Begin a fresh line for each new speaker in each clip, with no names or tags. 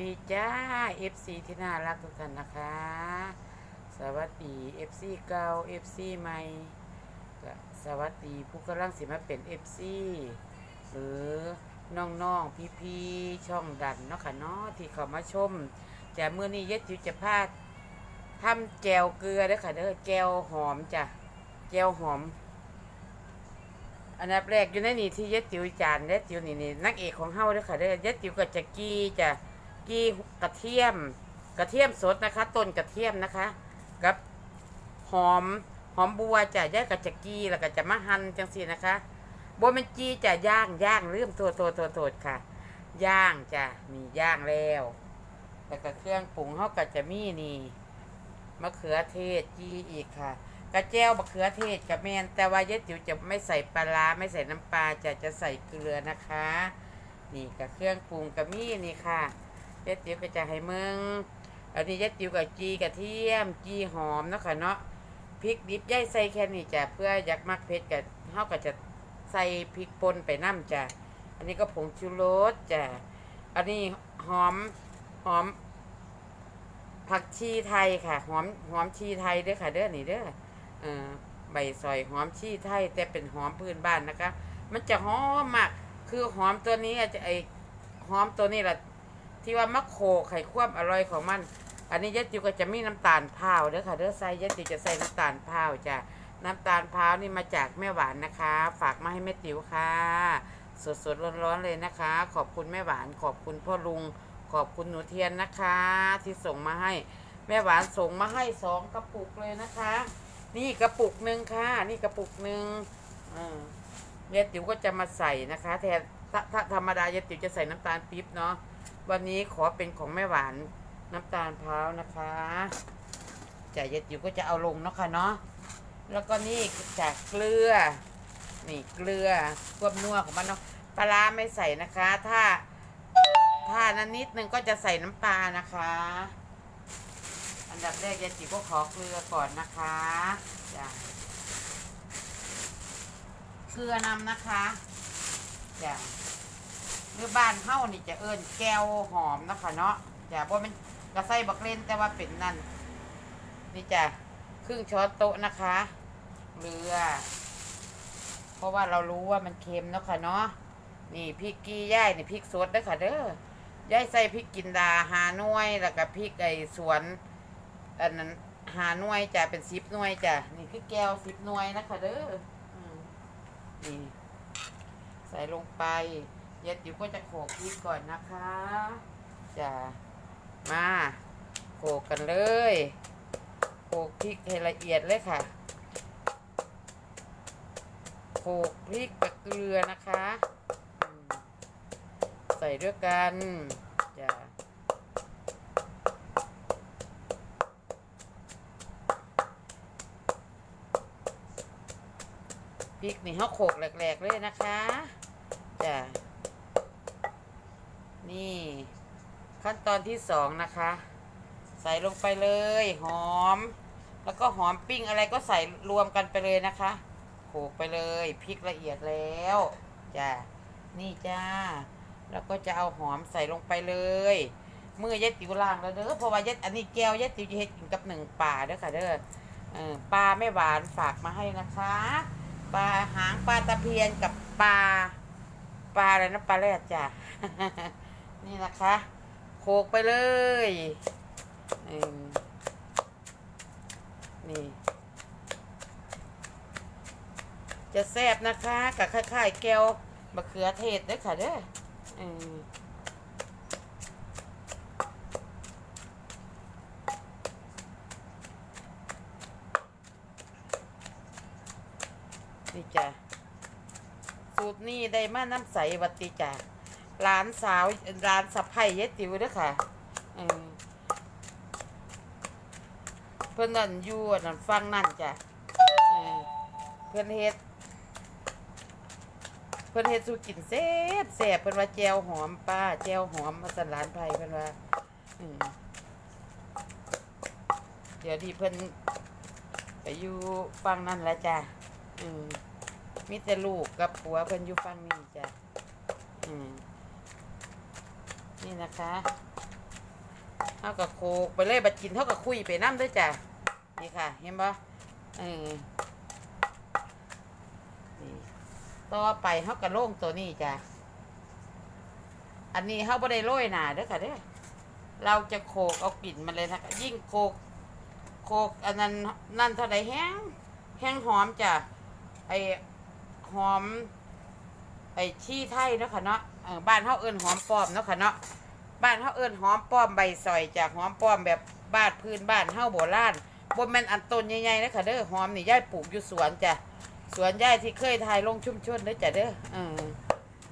ดีจ้า FC ที่น่ารักทุกท่านนะคะ สวัสดี FC เก่า FC ใหม่ก็สวัสดีผู้กำลังสิมาเป็น FC หรือน้องๆพี่ๆช่องดันเนาะค่ะเนาะที่เขามาชมจะเมื่อนี้เย็ดจิวจะพาทำแจวเกลือเด้อค่ะเด้อแจวหอมจ้ะแจวหอม อันดับแรกอยู่ในนี่ที่เย็ดจิวจานเย็ดจิวนี่นี่นักเอกของเฮาเด้อค่ะเด้อเย็ดจิวก็จะกี้จะ กี้กระเทียม กระเทียมสดนะคะ ต้นกระเทียมนะคะ กับหอมหอมบัวจะย่ายกับจะกี้แล้วก็จะมาหั่นจังสีนะคะบัวมันจีจะย่างย่างลืมตัวตัวตัวตัวค่ะ ย่างจ้ะมีย่างแล้วแล้วก็เครื่องปรุงเฮาก็จะมีนี่มะเขือเทศจีอีกค่ะกระเจียวมะเขือเทศกับแมนแต่ว่าเยดจิ๋วจะไม่ใส่ปลาร้าไม่ใส่น้ำปลาจะจะใส่เกลือนะคะ นี่กับเครื่องปรุงกับมีนี่ค่ะ เยดจิ๋วก็จะให้มึงอันนี้เยดจิ๋วกับจีกระเทียม จีหอมเนาะค่ะเนาะพริกดิบย่ายใส่แค่นี้จ้ะเพื่ออยากมักเผ็ดกับเฮาก็จะใส่พริกป่นไปน้ำจ้ะอันนี้ก็ผงชูรสจ้ะอันนี้หอมหอม ผักชีไทยค่ะ หอมหอมชีไทยเด้อค่ะ เด้อนี่เด้อเออใบซอยหอมชีไทย แต่เป็นหอมพื้นบ้านนะคะ มันจะหอมมากคือหอมตัวนี้จจะไอหอมตัวนี้แหละ ที่ว่ามะโขไข่ควบอร่อยของมัน อันนี้ยัดจิวก็จะมีน้ำตาลพร้าวเด้อค่ะเด้อใส่ยัดจิวจะใส่น้ำตาลพร้าวจ้ะน้ำตาลพร้าวนี่มาจากแม่หวานนะคะ ฝากมาให้แม่ติ๋วค่ะ สดๆร้อนๆเลยนะคะ ขอบคุณแม่หวาน ขอบคุณพ่อลุง ขอบคุณหนูเทียนนะคะ ที่ส่งมาให้แม่หวานส่งมาให้สองกระปุกเลยนะคะ นี่กระปุกหนึ่งค่ะ นี่กระปุกหนึ่งอ่าเยายติ๋วก็จะมาใส่นะคะ แทนถ้าธรรมดายายติ๋วจะใส่น้ำตาลปี๊บเนาะ วันนี้ขอเป็นของแม่หวานน้ำตาลพร้าวนะคะจะยายติ๋วก็จะเอาลงเนาะค่ะเนาะแล้วก็นี่จากเกลือ นี่เกลือควบนัวของมันเนาะปลาร้าไม่ใส่นะคะ ถ้า ถ้านั้นนิดนึงก็จะใส่น้ำปลานะคะ อันดับแรกยายจิ๋วก็ขอเกลือก่อนนะคะจ้ะเกลือนำนะคะจ้ะ หรือบ้านเฮ้านี่จะเอิญแก้วหอมนะคะเนาะจ้ะเพราะมันกระไส้บักเล่นแต่ว่าเป็นนั่นนี่จ้ะครึ่งช้อนโต๊ะนะคะเกลือ เพราะว่าเรารู้ว่ามันเค็มเนาะค่ะเนาะนี่พริกกี้ย่ายนี่พริกสดด้อค่ะเด้อย่ายใส่พริกกินดาหาหน่วยแล้วก็พริกไอสวนอันนั้นหาหน่วยจ้ะเป็นสิบหน่วยจ้ะนี่คือแก้วสิบหน่วยนะคะเด้อนี่ใส่ลงไป เย็ดอยู่ก็จะโขลกพริกก่อนนะคะจะมาโขลกกันเลยโขลกพริกให้ละเอียดเลยค่ะโขลกพริกกับเกลือนะคะใส่ด้วยกันจะพริกนี่เขาโขลกแหลกๆเลยนะคะจ้ะ นี่ ขั้นตอนที่สองนะคะ ใส่ลงไปเลย หอม แล้วก็หอมปิ้งอะไรก็ใส่รวมกันไปเลยนะคะโขกไปเลยพริกละเอียดแล้วจ้ะนี่จ้า แล้วก็จะเอาหอมใส่ลงไปเลยมือย็ดติ๋วล่างแล้วเด้อเพราะว่าย็ดอันนี้แก้วย็ดติ๋วจะเฮ็ดกินกับหนึ่งปลาเด้อค่ะเด้อเออปลาไม่หวานฝากมาให้นะคะปลาหางปลาตะเพียนกับปลาปลาอะไรนะปลาแรดจ้ะ นี่นะคะ โขกไปเลยอืมนี่ จะแซ่บนะคะกับคล้ายๆแก้วมะเขือเทศด้อค่ะเด้อนี่จ้ะสูตรนี้ได้มาน้ำใสวัดติจ้ะ ร้านสาวร้านสะไพ่เยติวเด้อค่ะเพื่อนนั่นอยู่นั่นฟังนั่นจ้ะเพื่อนเฮ็ด เพิ่อนเฮ็ดสูกินแซ่บแซ่บเพิ่อนว่าแจวหอมป้าแจวหอมมาสันหลานไผเพิ่อนว่าเดี๋ยวดีเพิ่อนไปอยู่ฟังนั่นแหละจ้ะมีแต่ลูกกับผัวเพิ่อนอยู่ฟังนี่จ้ะ อืม นี่นะคะเท่ากับโคกไปเลยบัดกินเท่ากับคุยไปน้ำด้วยจ้ะนี่ค่ะ เห็นปะเออนี่ต่อไปเท่ากับโล่งตัวนี้จ้ะอันนี้เท่าบ่ได้โรยหนาเด้อค่ะเด้อเราจะโขกเอากลิ่นมันเลยนะคะยิ่งโขกโขกอันนั้นนั่นเท่าไรแห้งแห้งหอมจ้ะไอหอมไอชี้ไทยเนาะค่ะเนาะบ้านเฮาเอิ้นหอมปอมเนาะค่ะเนาะ บ้านเฮาเอิ้นหอมป้อมใบซอยจากหอมป้อมแบบบ้านพื้นบ้านเฮาโบราณบ่แม่นอันต้นใหญ่ๆนะค่ะเด้อหอมนี่ยายปลูกอยู่สวนจ้ะสวนยายที่เคยถ่ายลงชุ่มชนเด้อจ้ะเด้อเออ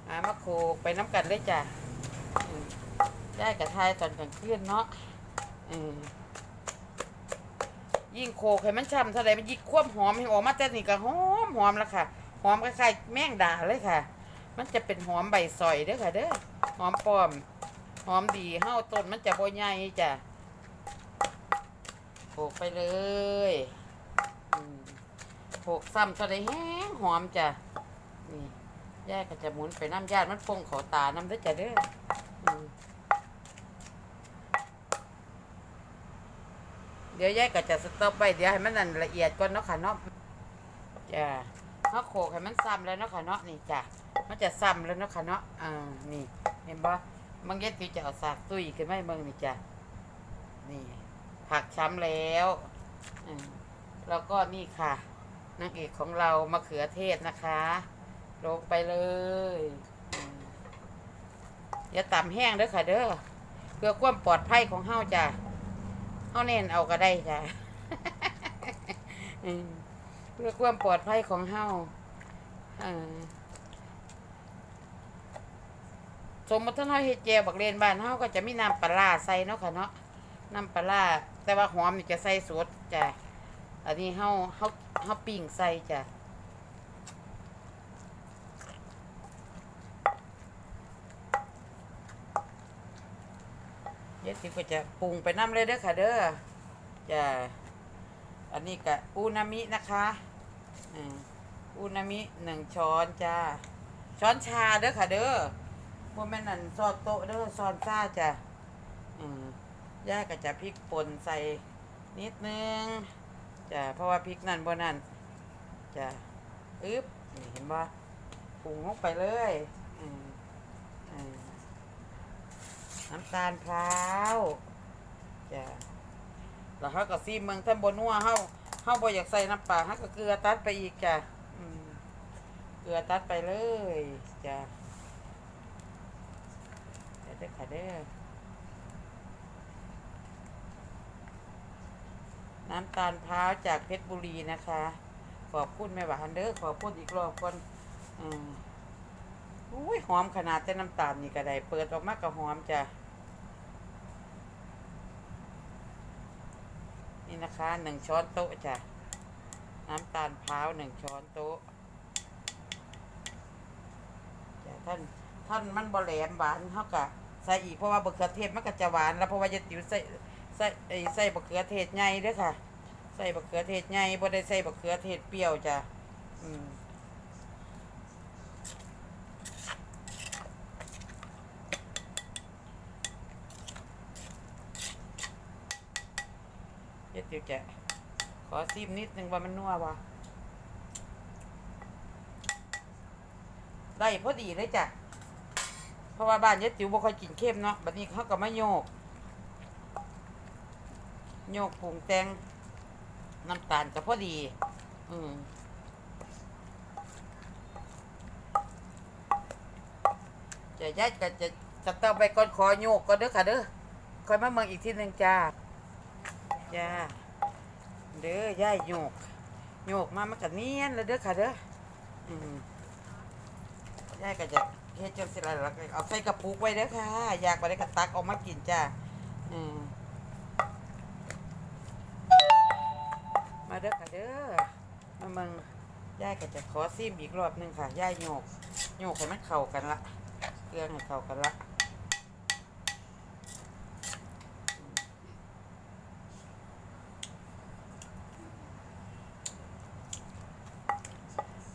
อามาโคกไปน้ำกันเลยจ้ะอืมยายก็ถ่ายตอนกลางคืนเนาะเออยิ่งโคกให้มันช่ำเท่าใดมันยิ่งควบหอมให้ออกมาแต่นี่ก็หอมหอมแล้วค่ะ หอมคล้ายๆแมงดาเลยค่ะ มันจะเป็นหอมใบซอยเด้อค่ะเด้อหอมป้อม อมดีเฮาต้นมันจะบ่ใหญ่จ้ะโขกไปเลยอืมโขกซ้ำเท่าไดแห้งหอมจ้ะนี่ย่าก็จะหมุนไปน้ำญาติมันฟงขอตาน้ำเด้อจ้ะเด้อเดี๋ยวยายก็จะสต็อปไปเดี๋ยวให้มันนั่นละเอียดก่อนเนาะค่ะเนาะจ้ะเฮาโขกให้มันซ้ำแล้วเนาะค่ะเนาะนี่จ้ะมันจะซ้ำแล้วเนาะค่ะเนาะอ่านี่เห็นบ่ มังเย็ดที่จะเอาสากตุ้ยขึ้นมาให้เมืองนี่จ้ะนี่ ผักช้ำแล้วอืมแล้วก็นี่ค่ะนางเอกของเรามะเขือเทศนะคะลงไปเลยอืมอย่าต่ำแห้งเด้อค่ะ เด้อเพื่อความปลอดภัยของเฮาจ้ะเฮาเน้นเอาก็ได้จ้ะอืมเพื่อความปลอดภัยของเฮาเออ สมมติถ้าเราเฮ็ดแจวบักเลนบ้านเฮาก็จะมีน้ำปลาร้าใส่เนาะค่ะเนาะน้ำปลาร้าแต่ว่าหอมนี่จะใส่สดจ้ะอันนี้เฮาเฮาเฮาปิ้งใส่จ้ะเดี๋ยวสิก็จะปรุงไปน้ำเลยเด้อค่ะเด้อจ้ะอันนี้ก็อูนามินะคะอูนามิหนึ่งช้อนจ้าช้อนชาเด้อค่ะเด้อ ว่าแม่นนั่นซอสโต๊ะเด้อซอนซ่าจ้ะอืมย่าก็จะพริกป่นใส่นิดนึงจ้ะเพราะว่าพริกนั่นบ่นั่นจ้ะอึ๊บนี่เห็นบ่ปรุงลงไปเลยอืมอืมน้ำตาลพร้าวจ้ะแล้วเขาก็ซีเมืองท่านบนนัวเฮาเฮาบ่อยากใส่น้ำปลาเฮาก็เกลือตัดไปอีกจ้ะอืมเกลือตัดไปเลยจ้ะ เด้อค่ะเด้อน้ำตาลพร้าวจากเพชรบุรีนะคะ ขอบคุณแม่หวานเด้อขอบคุณอีกรอบก่อนอืมอุ้ยหอมขนาดแต่น้ำตาลนี่ก็ได้เปิดออกมาก็หอมจ้ะนี่นะคะหนึ่งช้อนโต๊ะจ้ะน้ำตาลพร้าวหนึ่งช้อนโต๊ะจ้ะท่านท่านมันบ่แหลมหวานเท่ากับ ส่อีกเพราะว่าบะเขือเทศมันก็จะหวานแล้วเพราะว่าจะติ๋วใส่ใส่ไอ้ใส่บะเขือเทศใหญ่เด้วยค่ะ ใส่บะเขือเทศใหญ่บ่ได้ใส่บะเขือเทศเปรี้ยวจ้ะอืมเดี๋ยติ๋วจะขอซิมนิดนึงว่ามันนัววะได้พอดีเลยจ้ะ เพราะว่าบ้านยายติ๋วบ่ค่อยกินเค็มเนาะบัดนี้เขาก็มาโยก โยกปรุงแตงน้ำตาลก็พอดี อืมจะยายก็จะจะต้องไปก่อนขอโยกก่อนเด้อค่ะเด้อคอยมาเมืองอีกที่หนึ่งจ้าจ้าเด้อยายโยกโยกมามันก็เนียนแล้วเด้อค่ะเด้ออืมยายก็จะ เฮ็ดจังสิล่ะแล้วก็เอาใส่กระปุกไว้เด้อค่ะ อยากไปได้ก็ตักออกมากินจ้าอืมมาเด้อค่ะเด้อมาเมืองยายก็จะขอซิมอีกรอบหนึงค่ะยายโยกโยกให้มันเข้ากันละเครื่องให้เข้ากันละ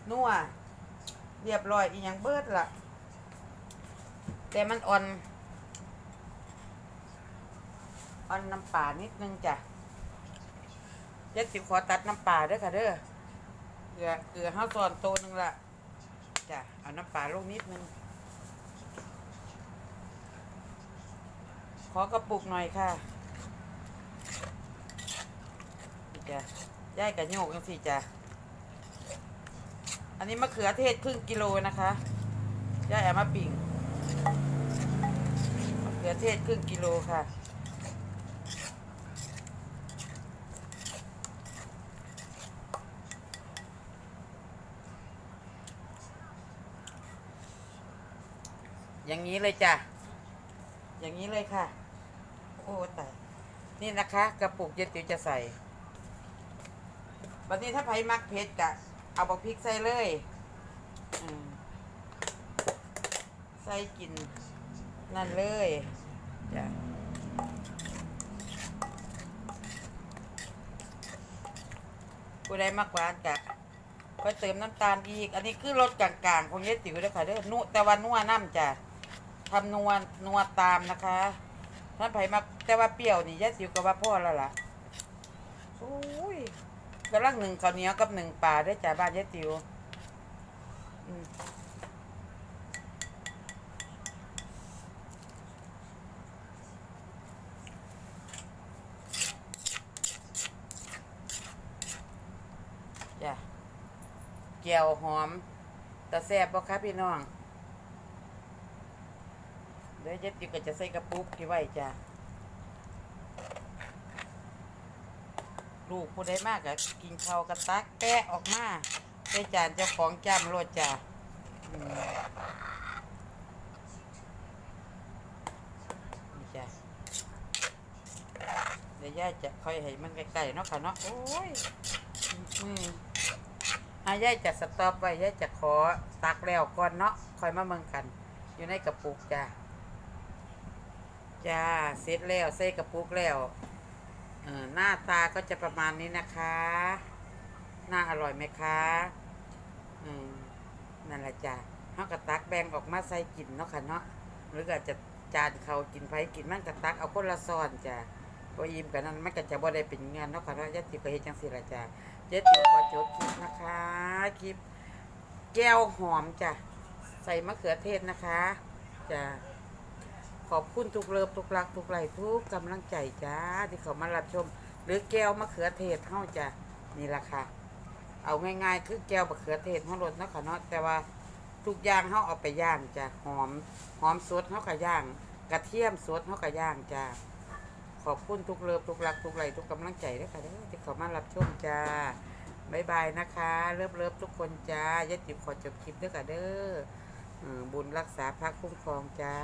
นัวเรียบร้อยอีหยังเบิดละ แต่มันอ่อนเอาน้ำปลานิดนึงจ้ะยายติ๋วขอตัดน้ำปลาด้อค่ะเด้อเกลือเกลือห้าซอนโตวหนึงละจ้ะเอาน้ำปลาลงนิดนึง ขอกระปุกหน่อยค่ะจ้ะย่ายกับโยกกันสิจ้ะอันนี้มะเขือเทศครึ่งกิโลนะคะย่ายเอามาปิ่ง ขือเทศครึ่งกิโลค่ะ อย่างนี้เลยจ้ะ อย่างนี้เลยค่ะ โอ้ตายนี่นะคะกระปุกเย็ดติ๋วจะใส่วันนี้ถ้าไผมักเผ็ดกะเอาบักพริกใส่เลยอืมใส่กิน นั่นเลยจ้ะผู้ใดมักหวานกะก็เติมน้ำตาลอีก อันนี้คือรสกลางๆของเย็ดติ๋วเด้อค่ะเด้อนุแต่ว่านัวน้ำจ้ะทำนัวลนวตามนะคะท่านไผ่มาแต่ว่าเปรี้ยวนี่ยายสิวก็ว่าพ่อแล้วล่ะโอ้ยกำลังหนึ่งข้าวเหนียวกับหนึ่งปลาได้จ้าบ้านยายติวอืม จ้ะแก้วหอมตะแซ่บบ่คะพี่น้องเดี๋ยวเจ็ดติวก็จะใส่กระปุกที่ไว้จ้ะลูกผู้ใดมากก็กินข้าวกระตักแปะออกมาได้จานเจ้าของจำรสจ้ะอืมนี่จ้ะเดี๋ยวย่าจะค่อยให้มันใกล้ๆเนาะค่ะเนาะโอ้ยอืมอ่ะย่าจะสต็อปไว้ย่าจะขอตักแล้วก่อนเนาะคอยมาเมืองกัน อยู่ในกระปุกจ้ะจ้าเสร็จแล้วใส่กระปุกแล้วเออหน้าตาก็จะประมาณนี้นะคะ หน่าอร่อยไหมคะอืมนั่นแหละจ้าเขากระตักแบ่งออกมาใส่กินเนาะค่ะเนาะหรือก็จะจานเขากินไผกินมันกระตักเอาคนละซ้อนจ้าพออิ่มกันนั้นมันก็จะบ่ได้เป็นงานเนาะค่ะเนาะยะติก็เฮ็ดจังซี่ละจ้า เจ๊ติ๋วขอจบคลิปนะคะคลิปแก้วหอมจ้ะใส่มะเขือเทศนะคะจ้าขอบคุณทุกเลิฟทุกรักทุกไหลทุกกำลังใจจ้าที่เขามารับชม หรือแก้วมะเขือเทศเท่าจ้ะนี่ละค่ะ เอาง่ายๆ คือแก้วมะเขือเทศเท่ารสนะคะเนาะแต่ว่าทุกอย่างเขาเอาไปย่างจ้ะหอมหอมสดเขาก็ย่าง กระเทียมสดเขาก็ย่างจ้า ขอบคุณทุกเลิฟทุกรักทุกไหลทุกกำลังใจด้วยค่ะเด้อที่เขามารับชมจ้าบายบายนะคะ เลิฟเลิฟทุกคนจ้ายัดจิบขอจบคลิปด้วยค่ะเด้อเออบุญรักษาพระคุ้มครองจ้า